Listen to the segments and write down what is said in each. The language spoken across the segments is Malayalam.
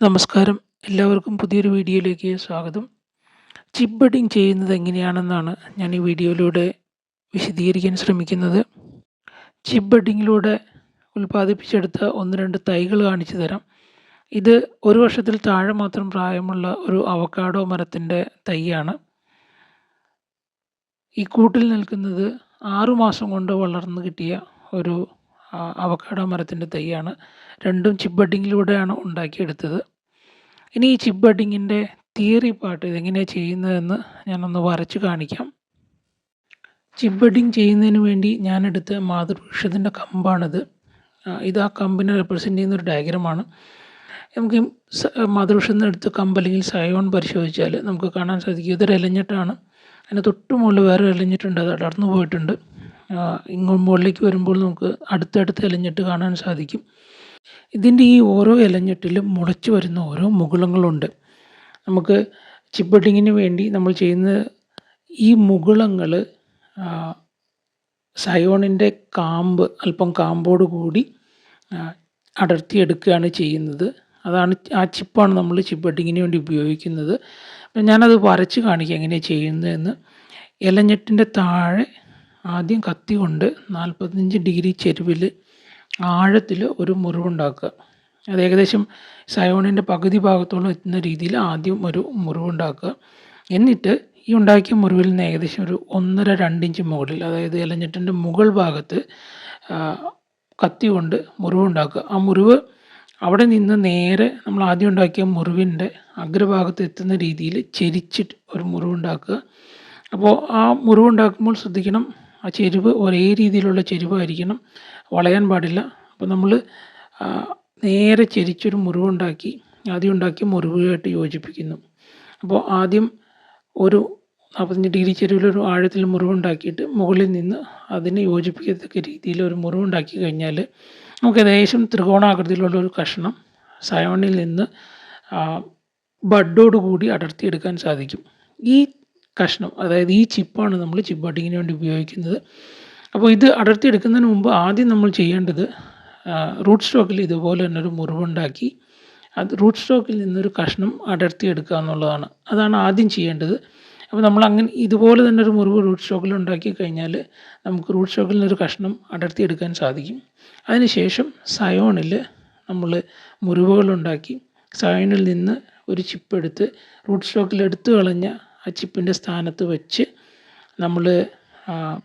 നമസ്കാരം. എല്ലാവർക്കും പുതിയൊരു വീഡിയോയിലേക്ക് സ്വാഗതം. ചിപ്പ് ബഡിങ് ചെയ്യുന്നത് എങ്ങനെയാണെന്നാണ് ഞാൻ ഈ വീഡിയോയിലൂടെ വിശദീകരിക്കാൻ ശ്രമിക്കുന്നത്. ചിപ്പ് ബഡിങ്ങിലൂടെ ഉൽപ്പാദിപ്പിച്ചെടുത്ത ഒന്ന് രണ്ട് തൈകൾ കാണിച്ചു തരാം. ഇത് ഒരു വർഷത്തിൽ താഴെ മാത്രം പ്രായമുള്ള ഒരു അവക്കാഡോ മരത്തിന്റെ തൈയാണ്. ഈ കൂട്ടിൽ നിൽക്കുന്നത് ആറുമാസം കൊണ്ട് വളർന്നു കിട്ടിയ ഒരു ആ, അവക്കാഡോ മരത്തിന്റെ തൈയാണ്. രണ്ടും ചിപ്പ് ബഡിങ്ങിലൂടെയാണ് ഉണ്ടാക്കിയെടുത്തത്. ഇനി ഈ ചിപ്പ് ബഡിങ്ങിന്റെ തിയറി പാർട്ട് ഇതെങ്ങനെയാണ് ചെയ്യുന്നതെന്ന് ഞാനൊന്ന് വരച്ച് കാണിക്കാം. ചിപ്പ് ബഡിങ് ചെയ്യുന്നതിന് വേണ്ടി ഞാനെടുത്ത മാതൃവൃക്ഷത്തിന്റെ കമ്പാണിത്. ഇത് ആ കമ്പിനെ റെപ്രസെന്റ് ചെയ്യുന്ന ഒരു ഡയഗ്രമാണ് നമുക്ക് മാതൃവൃക്ഷത്തിൽ എടുത്ത് കമ്പ് അല്ലെങ്കിൽ സയോൺ പരിശോധിച്ചാൽ നമുക്ക് കാണാൻ സാധിക്കും. ഇതൊരു എലഞ്ഞിട്ടാണ്. അതിന് തൊട്ട് മുകളിൽ വേറെ എലഞ്ഞിട്ടുണ്ട്. അത് അടർന്നു പോയിട്ടുണ്ട്. ഇങ്ങോട്ട് മുകളിലേക്ക് വരുമ്പോൾ നമുക്ക് അടുത്തടുത്ത് ഇലഞ്ഞിട്ട് കാണാൻ സാധിക്കും. ഇതിന്റെ ഈ ഓരോ ഇലഞ്ഞിട്ടിലും മുളച്ചു വരുന്ന ഓരോ മുകുളങ്ങളുണ്ട്. നമുക്ക് ചിപ്പ് വേണ്ടി നമ്മൾ ചെയ്യുന്ന ഈ മുകുളങ്ങൾ സയോണിന്റെ കാമ്പ് അല്പം കാമ്പോട് കൂടി അടർത്തി അടർത്തിയെടുക്കുകയാണ് ചെയ്യുന്നത്. അതാണ് ആ ചിപ്പാണ് നമ്മൾ ചിപ്പ് വേണ്ടി ഉപയോഗിക്കുന്നത്. ഞാനത് വരച്ച് കാണിക്കാം എങ്ങനെയാണ് ചെയ്യുന്നതെന്ന്. ഇലഞ്ഞെട്ടിന്റെ താഴെ ആദ്യം കത്തി കൊണ്ട് നാൽപ്പത്തഞ്ച് ഡിഗ്രി ചെരുവിൽ ആഴത്തിൽ ഒരു മുറിവുണ്ടാക്കുക. അത് ഏകദേശം സയോണിന്റെ പകുതി ഭാഗത്തോളം എത്തുന്ന രീതിയിൽ ആദ്യം ഒരു മുറിവുണ്ടാക്കുക. എന്നിട്ട് ഈ ഉണ്ടാക്കിയ മുറിവിൽ നിന്ന് ഏകദേശം ഒരു ഒന്നര രണ്ടിഞ്ച് മുകളിൽ അതായത് ഇലഞ്ഞെട്ടിന്റെ മുകൾ ഭാഗത്ത് കത്തി കൊണ്ട് മുറിവുണ്ടാക്കുക. ആ മുറിവ് അവിടെ നിന്ന് നേരെ നമ്മൾ ആദ്യം ഉണ്ടാക്കിയ മുറിവിന്റെ അഗ്രഭാഗത്ത് എത്തുന്ന രീതിയിൽ ചെരിച്ചിട്ട് ഒരു മുറിവുണ്ടാക്കുക. അപ്പോൾ ആ മുറിവുണ്ടാക്കുമ്പോൾ ശ്രദ്ധിക്കണം ആ ചെരുവ് ഒരേ രീതിയിലുള്ള ചെരുവായിരിക്കണം വളയാൻ പാടില്ല. അപ്പോൾ നമ്മൾ നേരെ ചെരിച്ചൊരു മുറിവുണ്ടാക്കി ആദ്യം ഉണ്ടാക്കി മുറിവുമായിട്ട് യോജിപ്പിക്കുന്നു. അപ്പോൾ ആദ്യം ഒരു നാൽപ്പത്തഞ്ച് ഡിഗ്രി ചെരുവിലൊരു ആഴത്തിൽ മുറിവുണ്ടാക്കിയിട്ട് മുകളിൽ നിന്ന് അതിനെ യോജിപ്പിക്കത്തക്ക രീതിയിൽ ഒരു മുറിവുണ്ടാക്കി കഴിഞ്ഞാൽ നമുക്ക് ഏകദേശം ത്രികോണാകൃതിയിലുള്ള ഒരു കഷ്ണം സയോണിൽ നിന്ന് ബഡോടുകൂടി ബഡോട് കൂടി അടർത്തിയെടുക്കാൻ സാധിക്കും. ഈ കഷ്ണം. അതായത് ഈ ചിപ്പാണ് നമ്മൾ ചിപ്പ് ബട്ടിങ്ങിന് വേണ്ടി ഉപയോഗിക്കുന്നത്. അപ്പോൾ ഇത് അടർത്തി അടർത്തിയെടുക്കുന്നതിന് മുമ്പ് ആദ്യം നമ്മൾ ചെയ്യേണ്ടത് റൂട്ട് സ്റ്റോക്കിൽ ഇതുപോലെ തന്നെ ഒരു മുറിവുണ്ടാക്കി അത് റൂട്ട് സ്റ്റോക്കിൽ നിന്നൊരു കഷ്ണം അടർത്തിയെടുക്കുക എന്നുള്ളതാണ്. അതാണ് ആദ്യം ചെയ്യേണ്ടത്. അപ്പോൾ നമ്മൾ അങ്ങനെ ഇതുപോലെ തന്നെ ഒരു മുറിവ് റൂട്ട് സ്റ്റോക്കിൽ ഉണ്ടാക്കി കഴിഞ്ഞാൽ നമുക്ക് റൂട്ട് സ്റ്റോക്കിൽ നിന്നൊരു കഷ്ണം അടർത്തി എടുക്കാൻ സാധിക്കും. അതിനുശേഷം സയോണിൽ നമ്മൾ മുറിവുകളുണ്ടാക്കി സയോണിൽ നിന്ന് ഒരു ചിപ്പ് എടുത്ത് റൂട്ട് സ്റ്റോക്കിൽ എടുത്തു കളഞ്ഞ ആ ചിപ്പിന്റെ സ്ഥാനത്ത് വെച്ച് നമ്മൾ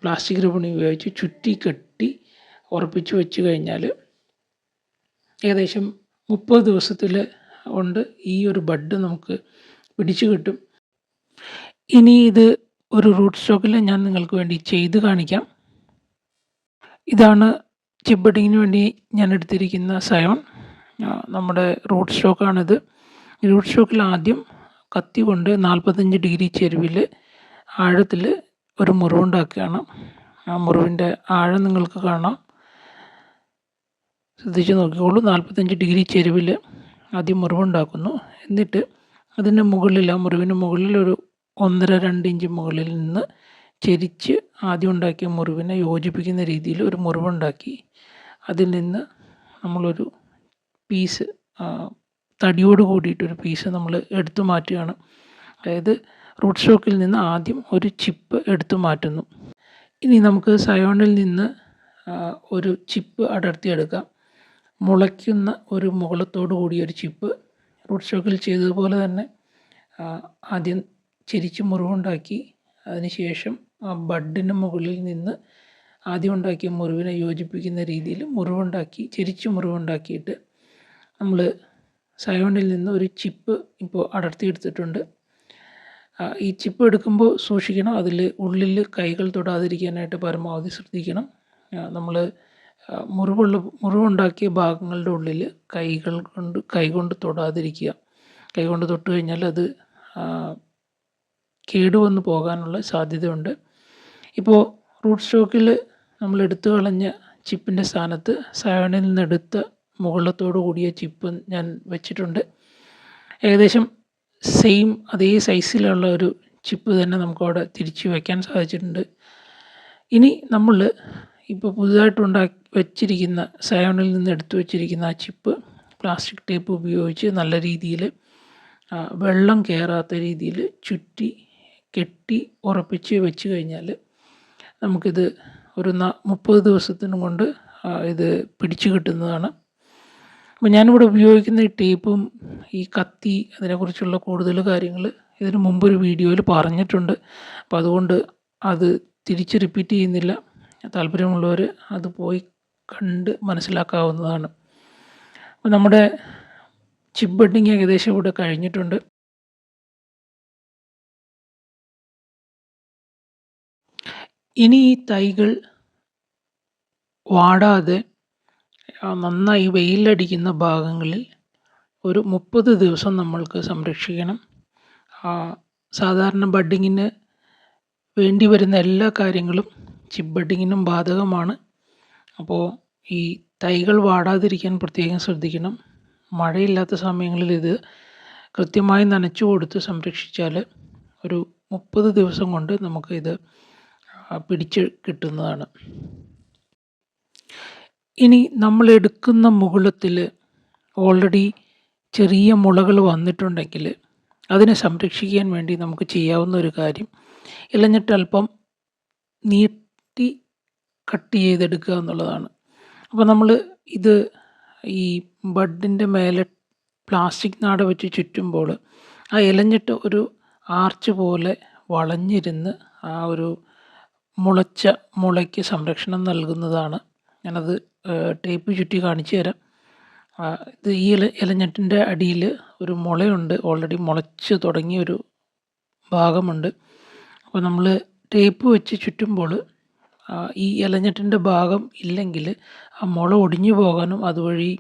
പ്ലാസ്റ്റിക് റിബൺ ഉപയോഗിച്ച് ചുറ്റി കെട്ടി ഉറപ്പിച്ച് വെച്ച് കഴിഞ്ഞാൽ ഏകദേശം മുപ്പത് ദിവസത്തിൽ കൊണ്ട് ഈ ഒരു ബഡ് നമുക്ക് പിടിച്ചു കിട്ടും. ഇനി ഇത് ഒരു റൂട്ട് സ്റ്റോക്കിൽ ഞാൻ നിങ്ങൾക്ക് വേണ്ടി ചെയ്ത് കാണിക്കാം. ഇതാണ് ചിപ്പ് വേണ്ടി ഞാൻ എടുത്തിരിക്കുന്ന സയോൺ. നമ്മുടെ റൂട്ട് സ്റ്റോക്കാണിത്. റൂട്ട് സ്റ്റോക്കിൽ ആദ്യം കത്തി കൊണ്ട് നാൽപ്പത്തഞ്ച് ഡിഗ്രി ചെരുവിൽ ആഴത്തിൽ ഒരു മുറിവുണ്ടാക്കുകയാണ്. ആ മുറിവിന്റെ ആഴം നിങ്ങൾക്ക് കാണാം. ശ്രദ്ധിച്ച് നോക്കിക്കോളൂ. നാൽപ്പത്തഞ്ച് ഡിഗ്രി ചെരുവിൽ ആദ്യം മുറിവുണ്ടാക്കുന്നു. എന്നിട്ട് അതിന്റെ മുകളിൽ ആ മുറിവിന് മുകളിൽ ഒരു ഒന്നര രണ്ട് ഇഞ്ച് മുകളിൽ നിന്ന് ചെരിച്ച് ആദ്യം ഉണ്ടാക്കിയ മുറിവിനെ യോജിപ്പിക്കുന്ന രീതിയിൽ ഒരു മുറിവുണ്ടാക്കി. അതിൽ നിന്ന് നമ്മളൊരു പീസ് തടിയോട് കൂടിയിട്ടൊരു പീസ് നമ്മൾ എടുത്തു മാറ്റുകയാണ്. അതായത് റൂട്ട് സ്റ്റോക്കിൽ നിന്ന് ആദ്യം ഒരു ചിപ്പ് എടുത്തു മാറ്റുന്നു. ഇനി നമുക്ക് സയോണിൽ നിന്ന് ഒരു ചിപ്പ് അടർത്തിയെടുക്കാം. മുളയ്ക്കുന്ന ഒരു മുകളത്തോടു കൂടിയ ഒരു ചിപ്പ്. റൂട്ട് സ്റ്റോക്കിൽ ചെയ്തതുപോലെ തന്നെ ആദ്യം ചെരിച്ച് മുറിവുണ്ടാക്കി അതിനുശേഷം ആ ബഡിന് മുകളിൽ നിന്ന് ആദ്യം ഉണ്ടാക്കിയ മുറിവിനെ യോജിപ്പിക്കുന്ന രീതിയിൽ മുറിവുണ്ടാക്കി ചെരിച്ച് മുറിവുണ്ടാക്കിയിട്ട് നമ്മൾ സയോണിൽ നിന്ന് ഒരു ചിപ്പ് ഇപ്പോൾ അടർത്തി എടുത്തിട്ടുണ്ട്. ഈ ചിപ്പ് എടുക്കുമ്പോൾ സൂക്ഷിക്കണം. അതിൽ ഉള്ളിൽ കൈകൾ തൊടാതിരിക്കാനായിട്ട് പരമാവധി ശ്രദ്ധിക്കണം. നമ്മൾ മുറിവുള്ള മുറിവുണ്ടാക്കിയ ഭാഗങ്ങളുടെ ഉള്ളിൽ കൈകൾ കൊണ്ട് കൈകൊണ്ട് തൊടാതിരിക്കുക. കൈകൊണ്ട് തൊട്ട് കഴിഞ്ഞാൽ അത് കേടുവന്ന് പോകാനുള്ള സാധ്യതയുണ്ട്. ഇപ്പോൾ റൂട്ട് സ്റ്റോക്കിൽ നമ്മൾ എടുത്തു കളഞ്ഞ ചിപ്പിന്റെ സ്ഥാനത്ത് സയോണിൽ നിന്ന് മുകളിലത്തോടു കൂടിയ ചിപ്പ് ഞാൻ വെച്ചിട്ടുണ്ട്. ഏകദേശം സെയിം അതേ സൈസിലുള്ള ഒരു ചിപ്പ് തന്നെ നമുക്കവിടെ തിരിച്ച് വയ്ക്കാൻ സാധിച്ചിട്ടുണ്ട്. ഇനി നമ്മൾ ഇപ്പോൾ പുതുതായിട്ടുണ്ടാക്കി വെച്ചിരിക്കുന്ന സയോണിൽ നിന്ന് എടുത്തു വെച്ചിരിക്കുന്ന ആ ചിപ്പ് പ്ലാസ്റ്റിക് ടേപ്പ് ഉപയോഗിച്ച് നല്ല രീതിയിൽ വെള്ളം കയറാത്ത രീതിയിൽ ചുറ്റി കെട്ടി ഉറപ്പിച്ച് വെച്ച് കഴിഞ്ഞാൽ നമുക്കിത് ഒരു മുപ്പത് ദിവസത്തിനും കൊണ്ട് ഇത് പിടിച്ചു കിട്ടുന്നതാണ്. അപ്പോൾ ഞാനിവിടെ ഉപയോഗിക്കുന്ന ഈ ടേപ്പും ഈ കത്തി അതിനെക്കുറിച്ചുള്ള കൂടുതൽ കാര്യങ്ങൾ ഇതിന് മുമ്പൊരു വീഡിയോയിൽ പറഞ്ഞിട്ടുണ്ട്. അപ്പോൾ അതുകൊണ്ട് അത് തിരിച്ച് റിപ്പീറ്റ് ചെയ്യുന്നില്ല. താല്പര്യമുള്ളവർ അത് പോയി കണ്ട് മനസ്സിലാക്കാവുന്നതാണ്. അപ്പോൾ നമ്മുടെ ചിപ്പ് ബെഡിങ് ഏകദേശം ഇവിടെ കഴിഞ്ഞിട്ടുണ്ട്. ഇനി ഈ തൈകൾ വാടാതെ നന്നായി വെയിലടിക്കുന്ന ഭാഗങ്ങളിൽ ഒരു മുപ്പത് ദിവസം നമ്മൾക്ക് സംരക്ഷിക്കണം. സാധാരണ ബഡ്ഡിങ്ങിന് വേണ്ടി വരുന്ന എല്ലാ കാര്യങ്ങളും ചിപ്പ് ബഡ്ഡിങ്ങിനും ബാധകമാണ്. അപ്പോൾ ഈ തൈകൾ വാടാതിരിക്കാൻ പ്രത്യേകം ശ്രദ്ധിക്കണം. മഴയില്ലാത്ത സമയങ്ങളിൽ ഇത് കൃത്യമായി നനച്ചു കൊടുത്ത് സംരക്ഷിച്ചാൽ ഒരു മുപ്പത് ദിവസം കൊണ്ട് നമുക്ക് ഇത് പിടിച്ച് കിട്ടുന്നതാണ്. ഇനി നമ്മൾ എടുക്കുന്ന മുകുളത്തിൽ ഓൾറെഡി ചെറിയ മുളകൾ വന്നിട്ടുണ്ടെങ്കിൽ അതിനെ സംരക്ഷിക്കാൻ വേണ്ടി നമുക്ക് ചെയ്യാവുന്ന ഒരു കാര്യം ഇലഞ്ഞിട്ട് അല്പം നീട്ടി കട്ട് ചെയ്തെടുക്കുക എന്നുള്ളതാണ്. അപ്പോൾ നമ്മൾ ഇത് ഈ ബഡിന്റെ മേലെ പ്ലാസ്റ്റിക് നാട വെച്ച് ചുറ്റുമ്പോൾ ആ ഇലഞ്ഞിട്ട് ഒരു ആർച്ച് പോലെ വളഞ്ഞിരുന്ന് ആ ഒരു മുളച്ച മുളയ്ക്ക് സംരക്ഷണം നൽകുന്നതാണ്. ഞാനത് ടേപ്പ് ചുറ്റി കാണിച്ചു തരാം. ഇത് ഈ ഇല ഇലഞ്ഞെട്ടിന്റെ അടിയിൽ ഒരു മുളയുണ്ട്. ഓൾറെഡി മുളച്ച് തുടങ്ങിയ ഒരു ഭാഗമുണ്ട്. അപ്പോൾ നമ്മൾ ടേപ്പ് വെച്ച് ചുറ്റുമ്പോൾ ഈ ഇലഞ്ഞെട്ടിന്റെ ഭാഗം ഇല്ലെങ്കിൽ ആ മുള ഒടിഞ്ഞു പോകാനും അതുവഴി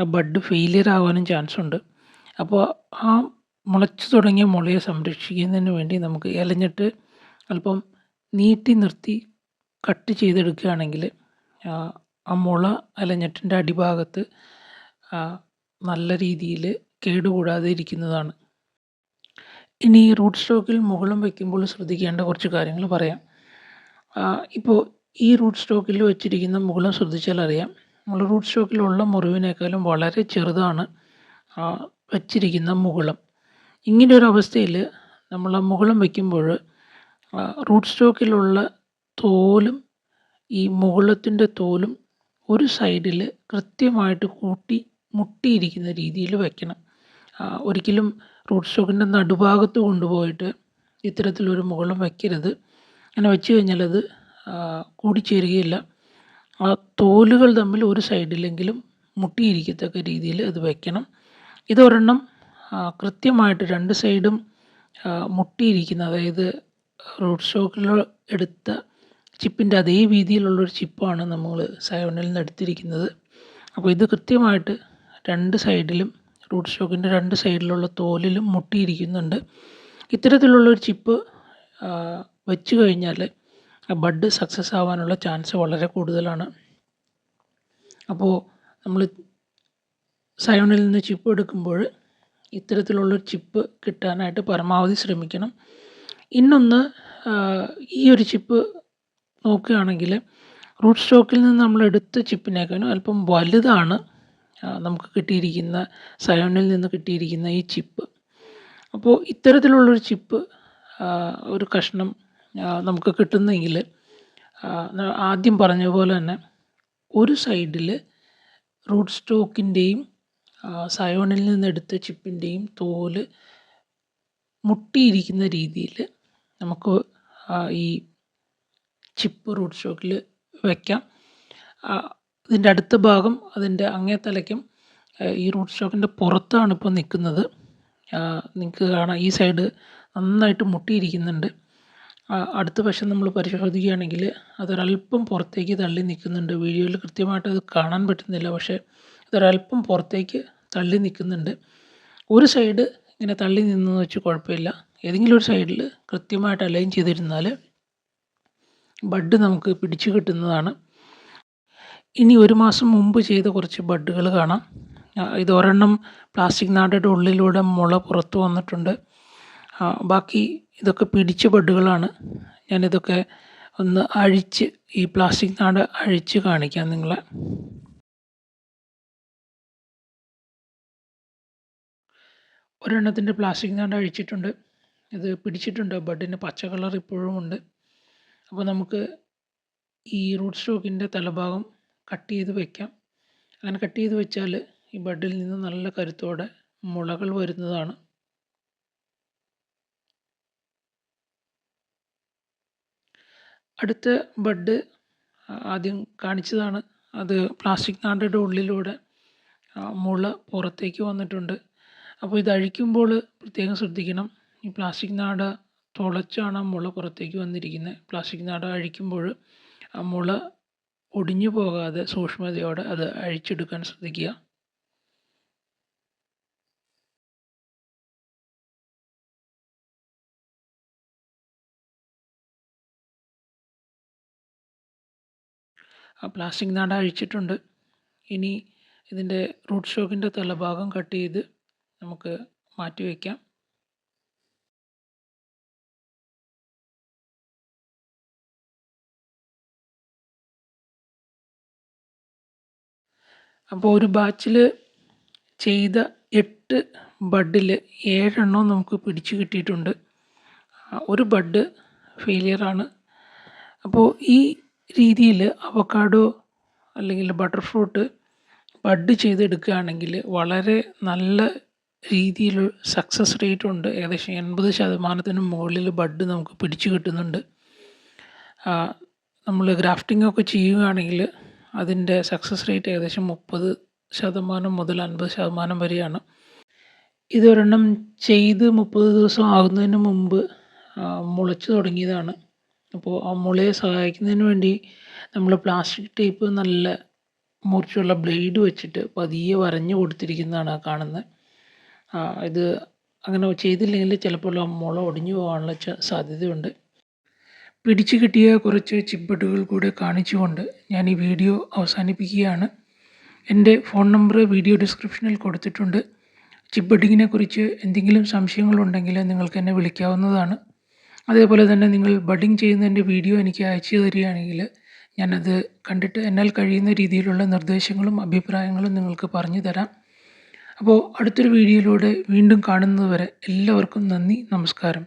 ആ ബഡ് ഫെയിലിയർ ആകാനും ചാൻസ് ഉണ്ട്. അപ്പോൾ ആ മുളച്ചു തുടങ്ങിയ മുളയെ സംരക്ഷിക്കുന്നതിന് വേണ്ടി നമുക്ക് ഇലഞ്ഞിട്ട് അല്പം നീട്ടി നിർത്തി കട്ട് ചെയ്തെടുക്കുകയാണെങ്കിൽ ആ മുള ഇലഞ്ഞെട്ടിന്റെ അടിഭാഗത്ത് നല്ല രീതിയിൽ കേടുകൂടാതെ ഇരിക്കുന്നതാണ്. ഇനി റൂട്ട് സ്റ്റോക്കിൽ മുകളും വയ്ക്കുമ്പോൾ ശ്രദ്ധിക്കേണ്ട കുറച്ച് കാര്യങ്ങൾ പറയാം. ഇപ്പോൾ ഈ റൂട്ട് സ്റ്റോക്കിൽ വെച്ചിരിക്കുന്ന മുകളും ശ്രദ്ധിച്ചാൽ അറിയാം. നമ്മൾ റൂട്ട് സ്റ്റോക്കിലുള്ള മുറിവിനേക്കാളും വളരെ ചെറുതാണ് വച്ചിരിക്കുന്ന മുകളും. ഇങ്ങനെ ഒരു അവസ്ഥയിൽ നമ്മൾ ആ മുകളും വയ്ക്കുമ്പോൾ റൂട്ട് സ്റ്റോക്കിലുള്ള തോലും ഈ മുകളത്തിന്റെ തോലും ഒരു സൈഡിൽ കൃത്യമായിട്ട് കൂട്ടി മുട്ടിയിരിക്കുന്ന രീതിയിൽ വയ്ക്കണം ഒരിക്കലും റൂട്ട് സ്റ്റോക്കിന്റെ നടുഭാഗത്ത് കൊണ്ടുപോയിട്ട് ഇത്തരത്തിലൊരു മുകളും വയ്ക്കരുത് അങ്ങനെ വെച്ച് കഴിഞ്ഞാൽ അത് കൂടിച്ചേരുകയില്ല. ആ തോലുകൾ തമ്മിൽ ഒരു സൈഡിലെങ്കിലും മുട്ടിയിരിക്കത്തക്ക രീതിയിൽ അത് വയ്ക്കണം ഇതൊരെണ്ണം കൃത്യമായിട്ട് രണ്ട് സൈഡും മുട്ടിയിരിക്കുന്ന അതായത് റൂട്ട് സ്റ്റോക്കിൽ എടുത്ത ചിപ്പിന്റെ അതേ വീതിയിലുള്ളൊരു ചിപ്പാണ് നമ്മൾ സയോണിൽ നിന്ന് എടുത്തിരിക്കുന്നത് അപ്പോൾ ഇത് കൃത്യമായിട്ട് രണ്ട് സൈഡിലും റൂട്ട് സ്റ്റോക്കിന്റെ രണ്ട് സൈഡിലുള്ള തോലിലും മുട്ടിയിരിക്കുന്നുണ്ട്. ഇത്തരത്തിലുള്ളൊരു ചിപ്പ് വെച്ച് കഴിഞ്ഞാൽ ബഡ് സക്സസ് ആവാനുള്ള ചാൻസ് വളരെ കൂടുതലാണ്. അപ്പോൾ നമ്മൾ സയോണിൽ നിന്ന് ചിപ്പ് എടുക്കുമ്പോൾ ഇത്തരത്തിലുള്ളൊരു ചിപ്പ് കിട്ടാനായിട്ട് പരമാവധി ശ്രമിക്കണം. ഇന്നൊന്ന് ഈ ഒരു ചിപ്പ് നോക്കുകയാണെങ്കിൽ റൂട്ട് സ്റ്റോക്കിൽ നിന്ന് നമ്മൾ എടുത്ത ചിപ്പിനേക്കാളും അല്പം വലുതാണ് നമുക്ക് കിട്ടിയിരിക്കുന്ന സയോണിൽ നിന്ന് കിട്ടിയിരിക്കുന്ന ഈ ചിപ്പ്. അപ്പോൾ ഇത്തരത്തിലുള്ളൊരു ചിപ്പ് ഒരു കഷ്ണം നമുക്ക് കിട്ടുന്നെങ്കിൽ ആദ്യം പറഞ്ഞ പോലെ തന്നെ ഒരു സൈഡിൽ റൂട്ട് സ്റ്റോക്കിന്റെയും സയോണിൽ നിന്നെടുത്ത ചിപ്പിന്റെയും തോൽ മുട്ടിയിരിക്കുന്ന രീതിയിൽ നമുക്ക് ഈ ചിപ്പ് റൂട്ട് സ്റ്റോക്കിൽ വയ്ക്കാം ഇതിന്റെ അടുത്ത ഭാഗം അതിന്റെ അങ്ങേ തലയ്ക്കും ഈ റൂട്ട് സ്റ്റോക്കിന്റെ പുറത്താണ് ഇപ്പോൾ നിൽക്കുന്നത്. നിങ്ങൾക്ക് കാണാം ഈ സൈഡ് നന്നായിട്ട് മുട്ടിയിരിക്കുന്നുണ്ട്. അടുത്ത വശം നമ്മൾ പരിശോധിക്കുകയാണെങ്കിൽ അതൊരല്പം പുറത്തേക്ക് തള്ളി നിൽക്കുന്നുണ്ട്. വീഡിയോയിൽ കൃത്യമായിട്ട് അത് കാണാൻ പറ്റുന്നില്ല പക്ഷേ അതൊരല്പം പുറത്തേക്ക് തള്ളി നിൽക്കുന്നുണ്ട്. ഒരു സൈഡ് ഇങ്ങനെ തള്ളി നിന്നെന്ന് വെച്ച് കുഴപ്പമില്ല. ഏതെങ്കിലും ഒരു സൈഡിൽ കൃത്യമായിട്ട് അലൈൻ ചെയ്തിരുന്നാൽ ബഡ് നമുക്ക് പിടിച്ചു കിട്ടുന്നതാണ്. ഇനി ഒരു മാസം മുമ്പ് ചെയ്ത കുറച്ച് ബഡുകൾ കാണാം. ഇത് ഒരെണ്ണം പ്ലാസ്റ്റിക് നാടയുടെ ഉള്ളിലൂടെ മുള പുറത്ത് വന്നിട്ടുണ്ട്. ബാക്കി ഇതൊക്കെ പിടിച്ച ബഡുകളാണ്. ഞാനിതൊക്കെ ഒന്ന് അഴിച്ച് ഈ പ്ലാസ്റ്റിക് നാട് അഴിച്ച് കാണിക്കാം നിങ്ങളെ. ഒരെണ്ണത്തിന്റെ പ്ലാസ്റ്റിക് നാട് അഴിച്ചിട്ടുണ്ട്. ഇത് പിടിച്ചിട്ടുണ്ട്. ബഡിന് പച്ച കളർ ഇപ്പോഴും ഉണ്ട്. അപ്പോൾ നമുക്ക് ഈ റൂട്ട് സ്റ്റോക്കിന്റെ തലഭാഗം കട്ട് ചെയ്ത് വയ്ക്കാം അങ്ങനെ കട്ട് ചെയ്ത് വെച്ചാൽ ഈ ബഡിൽ നിന്ന് നല്ല കരുത്തോടെ മുളകൾ വരുന്നതാണ്. അടുത്ത ബഡ് ആദ്യം കാണിച്ചതാണ്. അത് പ്ലാസ്റ്റിക് നാണ്ടയുടെ ഉള്ളിലൂടെ മുള പുറത്തേക്ക് വന്നിട്ടുണ്ട്. അപ്പോൾ ഇത് അഴിക്കുമ്പോൾ പ്രത്യേകം ശ്രദ്ധിക്കണം. ഈ പ്ലാസ്റ്റിക് നാട തുളച്ചാണ് ആ മുള പുറത്തേക്ക് വന്നിരിക്കുന്നത് പ്ലാസ്റ്റിക് നാട അഴിക്കുമ്പോൾ ആ മുള ഒടിഞ്ഞു പോകാതെ സൂക്ഷ്മതയോടെ അത് അഴിച്ചെടുക്കാൻ ശ്രദ്ധിക്കുക. ആ പ്ലാസ്റ്റിക് നാട അഴിച്ചിട്ടുണ്ട്. ഇനി ഇതിന്റെ റൂട്ട് സ്റ്റോക്കിന്റെ തലഭാഗം കട്ട് ചെയ്ത് നമുക്ക് മാറ്റി വയ്ക്കാം. അപ്പോൾ ഒരു ബാച്ചിൽ ചെയ്ത എട്ട് ബഡിൽ ഏഴെണ്ണം നമുക്ക് പിടിച്ചു കിട്ടിയിട്ടുണ്ട്. ഒരു ബഡ് ഫെയിലിയറാണ് അപ്പോൾ ഈ രീതിയിൽ അവക്കാഡോ അല്ലെങ്കിൽ ബട്ടർഫ്രൂട്ട് ബഡ് ചെയ്തെടുക്കുകയാണെങ്കിൽ വളരെ നല്ല രീതിയിൽ സക്സസ് റേറ്റ് ഉണ്ട്. ഏകദേശം എൺപത് ശതമാനത്തിന് മുകളിൽ ബഡ് നമുക്ക് പിടിച്ചു കിട്ടുന്നുണ്ട്. നമ്മൾ ഗ്രാഫ്റ്റിംഗ് ഒക്കെ ചെയ്യുകയാണെങ്കിൽ അതിന്റെ സക്സസ് റേറ്റ് ഏകദേശം മുപ്പത് ശതമാനം മുതൽ അൻപത് ശതമാനം വരെയാണ്. ഇതൊരെണ്ണം ചെയ്ത് മുപ്പത് ദിവസം ആകുന്നതിന് മുമ്പ് മുളച്ചു തുടങ്ങിയതാണ്. അപ്പോൾ ആ മുളയെ സഹായിക്കുന്നതിന് വേണ്ടി നമ്മൾ പ്ലാസ്റ്റിക് ടേപ്പ് നല്ല മൂർച്ചയുള്ള ബ്ലേഡ് വെച്ചിട്ട് പതിയെ വരഞ്ഞു കൊടുത്തിരിക്കുന്നതാണ് കാണുന്നത്. ഇത് അങ്ങനെ ചെയ്തില്ലെങ്കിൽ ചിലപ്പോൾ ആ മുള ഒടിഞ്ഞു പോകാനുള്ള സാധ്യതയുണ്ട്. പിടിച്ചു കിട്ടിയ കുറച്ച് ചിപ്പട്ടുകൾ കൂടെ കാണിച്ചുകൊണ്ട് ഞാൻ ഈ വീഡിയോ അവസാനിപ്പിക്കുകയാണ്. എന്റെ ഫോൺ നമ്പർ വീഡിയോ ഡിസ്ക്രിപ്ഷനിൽ കൊടുത്തിട്ടുണ്ട്. ചിപ്പ് കുറിച്ച് എന്തെങ്കിലും സംശയങ്ങളുണ്ടെങ്കിൽ നിങ്ങൾക്ക് എന്നെ വിളിക്കാവുന്നതാണ്. അതേപോലെ തന്നെ നിങ്ങൾ ബഡിങ് ചെയ്യുന്നതിന്റെ വീഡിയോ എനിക്ക് അയച്ചു തരികയാണെങ്കിൽ ഞാനത് കണ്ടിട്ട് എന്നാൽ കഴിയുന്ന രീതിയിലുള്ള നിർദ്ദേശങ്ങളും അഭിപ്രായങ്ങളും നിങ്ങൾക്ക് പറഞ്ഞു തരാം. അപ്പോൾ അടുത്തൊരു വീഡിയോയിലൂടെ വീണ്ടും കാണുന്നതുവരെ എല്ലാവർക്കും നന്ദി നമസ്കാരം.